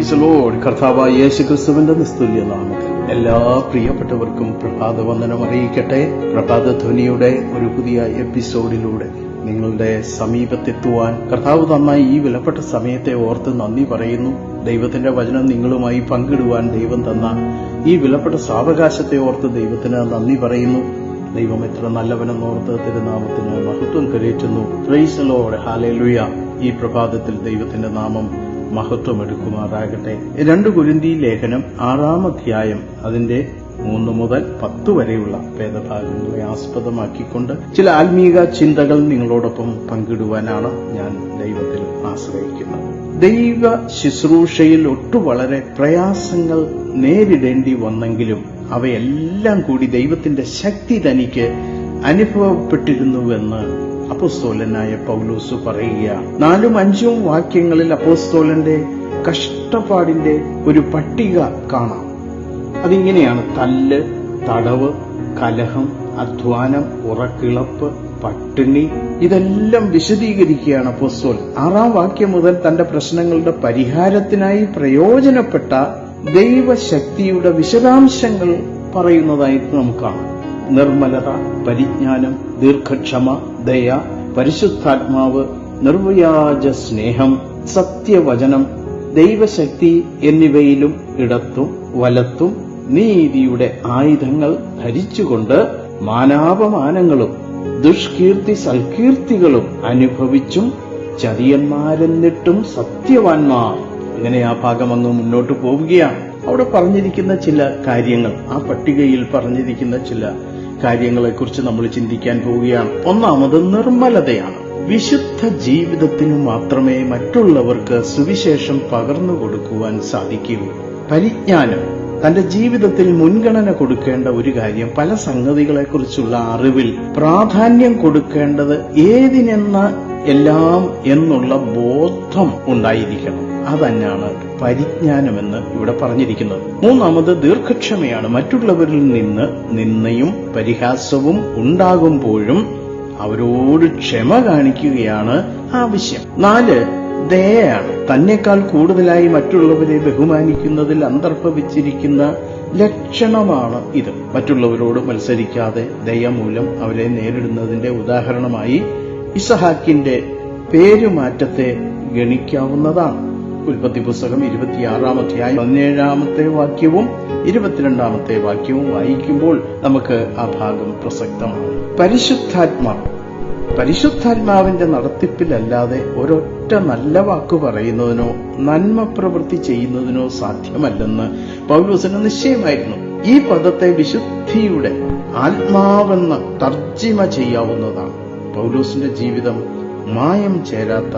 Price load കർത്താവായ യേശു ക്രിസ്തുവിന്റെ നിസ്തുല്യ നാമത്തിൽ എല്ലാ പ്രിയപ്പെട്ടവർക്കും പ്രഭാത വന്ദനം അറിയിക്കട്ടെ. പ്രഭാത ധ്വനിയുടെ ഒരു പുതിയ എപ്പിസോഡിലൂടെ നിങ്ങളുടെ സമീപത്തെത്തുവാൻ കർത്താവ് തന്ന ഈ വിലപ്പെട്ട സമയത്തെ ഓർത്ത് നന്ദി പറയുന്നു. ദൈവത്തിന്റെ വചനം നിങ്ങളുമായി പങ്കിടുവാൻ ദൈവം തന്ന ഈ വിലപ്പെട്ട സാവകാശത്തെ ഓർത്ത് ദൈവത്തിന് നന്ദി പറയുന്നു. ദൈവം എത്ര നല്ലവനെന്നോർത്ത് തിരുനാമത്തിന് മഹത്വം കരയേറ്റുന്നു. ഈ പ്രഭാതത്തിൽ ദൈവത്തിന്റെ നാമം മഹത്വം എടുക്കുമാറാകട്ടെ. രണ്ട് കുരുന്തി ലേഖനം ആറാം അധ്യായം അതിന്റെ മൂന്ന് മുതൽ പത്ത് വരെയുള്ള ഭേദഭാഗങ്ങളെ ആസ്പദമാക്കിക്കൊണ്ട് ചില ആത്മീക ചിന്തകൾ നിങ്ങളോടൊപ്പം പങ്കിടുവാനാണ് ഞാൻ ദൈവത്തിൽ ആശ്രയിക്കുന്നത്. ദൈവ ശുശ്രൂഷയിൽ ഒട്ടു വളരെ പ്രയാസങ്ങൾ നേരിടേണ്ടി വന്നെങ്കിലും അവയെല്ലാം കൂടി ദൈവത്തിന്റെ ശക്തി തനിക്ക് അനുഭവപ്പെട്ടിരുന്നുവെന്ന് അപ്പോസ്തോലനായ പൗലൂസ് പറയുക നാലും അഞ്ചും വാക്യങ്ങളിൽ അപ്പോസ്തോലന്റെ കഷ്ടപ്പാടിന്റെ ഒരു പട്ടിക കാണാം. അതിങ്ങനെയാണ് തല്ല് തടവ് കലഹം അധ്വാനം ഉറക്കിളപ്പ് പട്ടിണി ഇതെല്ലാം വിശദീകരിക്കുകയാണ് അപ്പോസ്തോൽ. ആറാം വാക്യം മുതൽ തന്റെ പ്രശ്നങ്ങളുടെ പരിഹാരത്തിനായി പ്രയോജനപ്പെട്ട ദൈവശക്തിയുടെ വിശദാംശങ്ങൾ പറയുന്നതായിട്ട് നമുക്ക് കാണാം. നിർമ്മലത പരിജ്ഞാനം ദീർഘക്ഷമ ദയ പരിശുദ്ധാത്മാവ് നിർവ്യാജ സ്നേഹം സത്യവചനം ദൈവശക്തി എന്നിവയിലും ഇടത്തും വലത്തും നീതിയുടെ ആയുധങ്ങൾ ധരിച്ചുകൊണ്ട് മാനാപമാനങ്ങളും ദുഷ്കീർത്തി സൽകീർത്തികളും അനുഭവിച്ചും ചതിയന്മാരെന്നിട്ടും സത്യവാൻമാർ. ഇങ്ങനെ ആ ഭാഗം അങ്ങ് മുന്നോട്ട് പോവുകയാണ്. അവിടെ പറഞ്ഞിരിക്കുന്ന ചില കാര്യങ്ങൾ ആ പട്ടികയിൽ പറഞ്ഞിരിക്കുന്ന ചില കാര്യങ്ങളെക്കുറിച്ച് നമ്മൾ ചിന്തിക്കാൻ പോവുകയാണ്. ഒന്നാമത് നിർമ്മലതയാണ്. വിശുദ്ധ ജീവിതത്തിനു മാത്രമേ മറ്റുള്ളവർക്ക് സുവിശേഷം പകർന്നു കൊടുക്കുവാൻ സാധിക്കൂ. പരിജ്ഞാനം തന്റെ ജീവിതത്തിൽ മുൻഗണന കൊടുക്കേണ്ട ഒരു കാര്യം പല സംഗതികളെക്കുറിച്ചുള്ള അറിവിൽ പ്രാധാന്യം കൊടുക്കേണ്ടത് ഏതിനെന്ന എല്ലാം എന്നുള്ള ബോധം ഉണ്ടായിരിക്കണം. അതന്നെയാണ് പരിജ്ഞാനമെന്ന് ഇവിടെ പറഞ്ഞിരിക്കുന്നത് മൂന്നാമത് ദീർഘക്ഷമയാണ്. മറ്റുള്ളവരിൽ നിന്ന് നിന്നയും പരിഹാസവും ഉണ്ടാകുമ്പോഴും അവരോട് ക്ഷമ കാണിക്കുകയാണ് ആവശ്യം. നാല് ദയയാണ്. തന്നെക്കാൾ കൂടുതലായി മറ്റുള്ളവരെ ബഹുമാനിക്കുന്നതിൽ അന്തർഭവിച്ചിരിക്കുന്ന ലക്ഷണമാണ് ഇത്. മറ്റുള്ളവരോട് മത്സരിക്കാതെ ദയ മൂലം അവരെ നേരിടുന്നതിന്റെ ഉദാഹരണമായി ഇസഹാക്കിന്റെ പേരുമാറ്റത്തെ ഗണിക്കാവുന്നതാണ്. ഉൽപ്പത്തി പുസ്തകം ഇരുപത്തിയാറാം അധ്യായം പതിനേഴാമത്തെ വാക്യവും ഇരുപത്തിരണ്ടാമത്തെ വാക്യവും വായിക്കുമ്പോൾ നമുക്ക് ആ ഭാഗം പ്രസക്തമാണ്. പരിശുദ്ധാത്മാവ് പരിശുദ്ധാത്മാവിന്റെ നടത്തിപ്പിലല്ലാതെ ഒരൊറ്റ നല്ല വാക്ക് പറയുന്നതിനോ നന്മ പ്രവൃത്തി ചെയ്യുന്നതിനോ സാധ്യമല്ലെന്ന് പൗലോസിന് നിശ്ചയമായിരുന്നു. ഈ പദത്തെ വിശുദ്ധിയുടെ ആത്മാവെന്ന് തർജിമ ചെയ്യാവുന്നതാണ്. പൗലോസിന്റെ ജീവിതം മായം ചേരാത്ത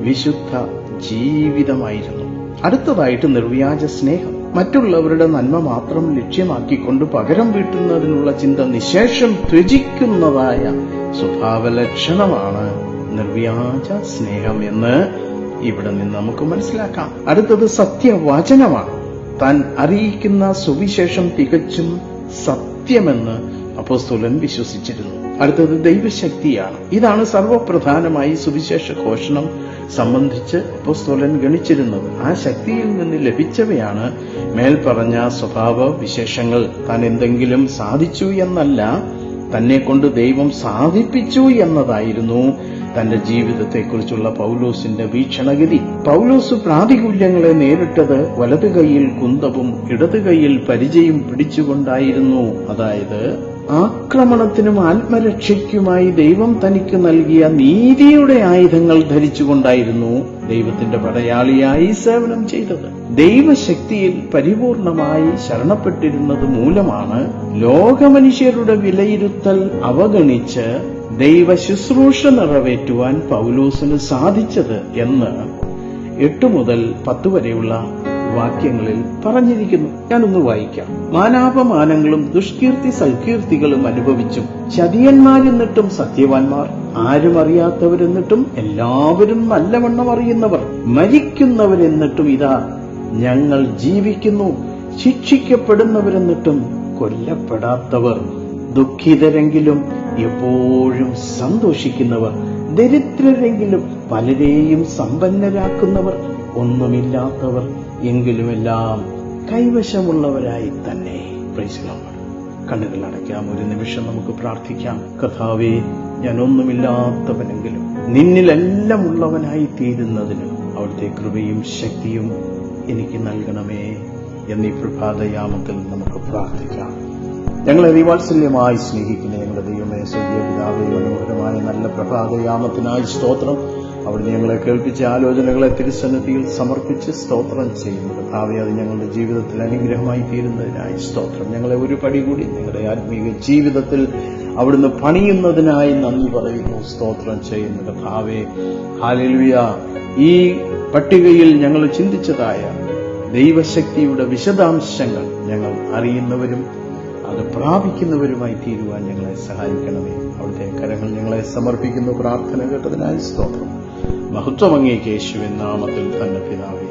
വിശുദ്ധ ജീവിതമായിരുന്നു. അടുത്തതായിട്ട് നിർവ്യാജ സ്നേഹം. മറ്റുള്ളവരുടെ നന്മ മാത്രം ലക്ഷ്യമാക്കിക്കൊണ്ട് പകരം വീട്ടുന്നതിനുള്ള ചിന്ത നിശേഷം ത്യജിക്കുന്നതായ സ്വഭാവലക്ഷണമാണ് നിർവ്യാജ സ്നേഹം എന്ന് ഇവിടെ നിന്ന് നമുക്ക് മനസ്സിലാക്കാം. അടുത്തത് സത്യവചനമാണ്. താൻ അറിയിക്കുന്ന സുവിശേഷം തികച്ചും സത്യമെന്ന് അപ്പോസ്തുലൻ വിശ്വസിച്ചിരുന്നു. അടുത്തത് ദൈവശക്തിയാണ്. ഇതാണ് സർവപ്രധാനമായി സുവിശേഷ ഘോഷണം സംബന്ധിച്ച് അപ്പോസ്തോലൻ ഗണിച്ചിരുന്നത്. ആ ശക്തിയിൽ നിന്ന് ലഭിച്ചവയാണ് മേൽപ്പറഞ്ഞ സ്വഭാവ വിശേഷങ്ങൾ താൻ എന്തെങ്കിലും സാധിച്ചു എന്നല്ല തന്നെ കൊണ്ട് ദൈവം സാധിപ്പിച്ചു എന്നതായിരുന്നു തന്റെ ജീവിതത്തെക്കുറിച്ചുള്ള പൗലോസിന്റെ വീക്ഷണഗതി. പൗലോസ് പ്രാതികൂല്യങ്ങളെ നേരിട്ടത് വലതു കൈയിൽ കുന്തവും ഇടതു കൈയിൽ പരിചയം പിടിച്ചുകൊണ്ടായിരുന്നു. അതായത് ആക്രമണത്തിനും ആത്മരക്ഷയ്ക്കുമായി ദൈവം തനിക്ക് നൽകിയ നീതിയുടെ ആയുധങ്ങൾ ധരിച്ചുകൊണ്ടായിരുന്നു ദൈവത്തിന്റെ പടയാളിയായി സേവനം ചെയ്തത്. ദൈവശക്തിയിൽ പരിപൂർണമായി ശരണപ്പെട്ടിരുന്നത് മൂലമാണ് ലോകമനുഷ്യരുടെ വിലയിരുത്തൽ അവഗണിച്ച് ദൈവ ശുശ്രൂഷ നിറവേറ്റുവാൻ പൗലോസിന് സാധിച്ചത് എന്ന് എട്ട് മുതൽ പത്ത് വരെയുള്ള വാക്യങ്ങളിൽ പറഞ്ഞിരിക്കുന്നു. ഞാനൊന്ന് വായിക്കാം. മാനാപമാനങ്ങളും ദുഷ്കീർത്തി സൽകീർത്തികളും അനുഭവിച്ചും ചതിയന്മാരെന്നിട്ടും സത്യവാൻമാർ ആരും അറിയാത്തവരെന്നിട്ടും എല്ലാവരും നല്ലവണ്ണം അറിയുന്നവർ. മരിക്കുന്നവരെന്നിട്ടും ഇതാ ഞങ്ങൾ ജീവിക്കുന്നു. ശിക്ഷിക്കപ്പെടുന്നവരെന്നിട്ടും കൊല്ലപ്പെടാത്തവർ. ദുഃഖിതരെങ്കിലും എപ്പോഴും സന്തോഷിക്കുന്നവർ. ദരിദ്രരെങ്കിലും പലരെയും സമ്പന്നരാക്കുന്നവർ. ഒന്നുമില്ലാത്തവർ. എങ്കിലും എല്ലാം കൈവശമുള്ളവരായി തന്നെ കണ്ണുകൾ അടയ്ക്കാം ഒരു നിമിഷം നമുക്ക് പ്രാർത്ഥിക്കാം. കഥാവേ ഞാനൊന്നുമില്ലാത്തവനെങ്കിലും നിന്നിലെല്ലാം ഉള്ളവനായി തീരുന്നതിന് അവിടുത്തെ കൃപയും ശക്തിയും എനിക്ക് നൽകണമേ എന്നീ പ്രഭാതയാമത്തിൽ നമുക്ക് പ്രാർത്ഥിക്കാം. ഞങ്ങളെ അതിവാത്സല്യമായി സ്നേഹിക്കുന്ന ഞങ്ങളുടെ ദൈവമേ പിതാവേ മനോഹരമായ നല്ല പ്രഭാതയാമത്തിനായി സ്തോത്രം. അവിടുന്ന് ഞങ്ങളെ കേൾപ്പിച്ച ആലോചനകളെ തിരുസന്നിധിയിൽ സമർപ്പിച്ച് സ്തോത്രം ചെയ്യുന്നു കർത്താവെ അത് ഞങ്ങളുടെ ജീവിതത്തിൽ അനുഗ്രഹമായി തീരുന്നതിനായി സ്തോത്രം. ഞങ്ങളെ ഒരു പടി കൂടി ഞങ്ങളുടെ ആത്മീയ ജീവിതത്തിൽ അവിടുന്ന് പണിയുന്നതിനായി നന്ദി പറയുന്നു സ്തോത്രം ചെയ്യുന്നു. കർത്താവെ ഹാലിൽവിയ ഈ പട്ടികയിൽ ഞങ്ങൾ ചിന്തിച്ചതായ ദൈവശക്തിയുടെ വിശദാംശങ്ങൾ ഞങ്ങൾ അറിയുന്നവരും അത് പ്രാപിക്കുന്നവരുമായി തീരുവാൻ ഞങ്ങളെ സഹായിക്കണമേ. അവിടുത്തെ കരങ്ങൾ ഞങ്ങളെ സമർപ്പിക്കുന്നു പ്രാർത്ഥന കേട്ടതിനായി സ്തോത്രം. മഹത്വമങ്ങേക്ക് കേശുവിൻ നാമത്തിൽ തന്നെ പിതാവേ.